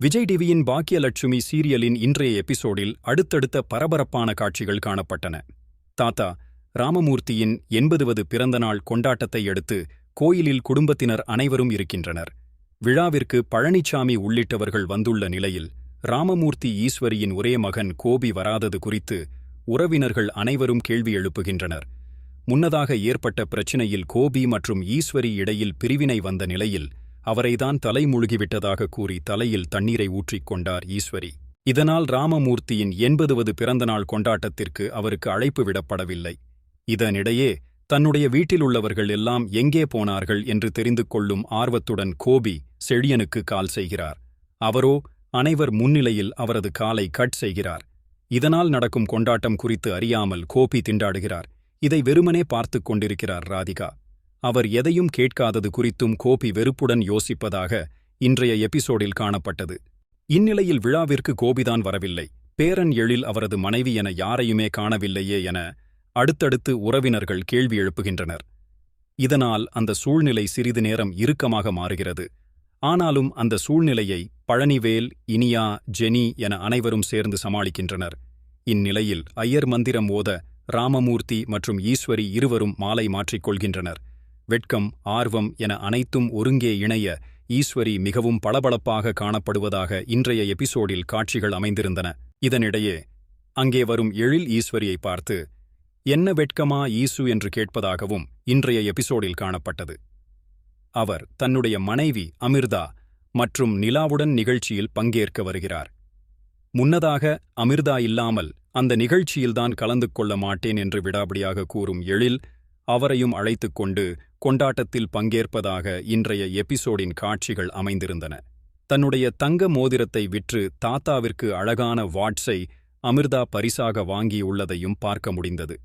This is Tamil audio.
விஜய் டிவியின் பாக்கியலட்சுமி சீரியலின் இன்றைய எபிசோடில் அடுத்தடுத்த பரபரப்பான காட்சிகள் காணப்பட்டன. தாத்தா ராமமூர்த்தியின் எண்பதுவது பிறந்தநாள் கொண்டாட்டத்தை அடுத்து கோயிலில் குடும்பத்தினர் அனைவரும் இருக்கின்றனர். விழாவிற்கு பழனிசாமி உள்ளிட்டவர்கள் வந்துள்ள நிலையில் ராமமூர்த்தி ஈஸ்வரியின் ஒரே மகன் கோபி வராதது குறித்து உறவினர்கள் அனைவரும் கேள்வி எழுப்புகின்றனர். முன்னதாக ஏற்பட்ட பிரச்சினையில் கோபி மற்றும் ஈஸ்வரி இடையில் பிரிவினை வந்த நிலையில் அவரைதான் தலைமுழுகிவிட்டதாக கூறி தலையில் தண்ணீரை ஊற்றிக் கொண்டார் ஈஸ்வரி. இதனால் ராமமூர்த்தியின் எண்பதுவது பிறந்தநாள் கொண்டாட்டத்திற்கு அவருக்கு அழைப்பு விடப்படவில்லை. இதனிடையே தன்னுடைய வீட்டிலுள்ளவர்கள் எல்லாம் எங்கே போனார்கள் என்று தெரிந்து கொள்ளும் ஆர்வத்துடன் கோபி செழியனுக்கு கால் செய்கிறார். அவரோ அனைவர் முன்னிலையில் அவரது காலை கட் செய்கிறார். இதனால் நடக்கும் கொண்டாட்டம் குறித்து அறியாமல் கோபி திண்டாடுகிறார். இதை வெறுமனே பார்த்துக் கொண்டிருக்கிறார் ராதிகா. அவர் எதையும் கேட்காதது குறித்தும் கோபி வெறுப்புடன் யோசிப்பதாக இன்றைய எபிசோடில் காணப்பட்டது. இந்நிலையில் விழாவிற்கு கோபிதான் வரவில்லை. பேரன் எழில் அவரது மனைவி என யாரையுமே காணவில்லையே என அடுத்தடுத்து உறவினர்கள் கேள்வி எழுப்புகின்றனர். இதனால் அந்த சூழ்நிலை சிறிது நேரம் இறுக்கமாக மாறுகிறது. ஆனாலும் அந்த சூழ்நிலையை பழனிவேல் இனியா ஜெனி என அனைவரும் சேர்ந்து சமாளிக்கின்றனர். இந்நிலையில் ஐயர் மந்திரம் ஓத ராமமூர்த்தி மற்றும் ஈஸ்வரி இருவரும் மாலை மாற்றிக்கொள்கின்றனர். வெட்கம் ஆர்வம் என அனைத்தும் ஒருங்கே இணைய ஈஸ்வரி மிகவும் பளபளப்பாக காணப்படுவதாக இன்றைய எபிசோடில் காட்சிகள் அமைந்திருந்தன. இதனிடையே அங்கே வரும் எழில் ஈஸ்வரியை பார்த்து என்ன வெட்கமா ஈசு என்று கேட்பதாகவும் இன்றைய எபிசோடில் காணப்பட்டது. அவர் தன்னுடைய மனைவி அமிர்தா மற்றும் நிலாவுடன் நிகழ்ச்சியில் பங்கேற்க வருகிறார். முன்னதாக அமிர்தா இல்லாமல் அந்த நிகழ்ச்சியில்தான் கலந்து கொள்ள மாட்டேன் என்று விடாபிடியாக கூறும் எழில் அவரையும் அழைத்துக் கொண்டு கொண்டாட்டத்தில் பங்கேற்பதாக இன்றைய எபிசோடின் காட்சிகள் அமைந்திருந்தன. தன்னுடைய தங்க மோதிரத்தை விற்று தாத்தாவிற்கு அழகான வாட்ஸை அமிர்தா பரிசாக வாங்கியுள்ளதையும் பார்க்க முடிந்தது.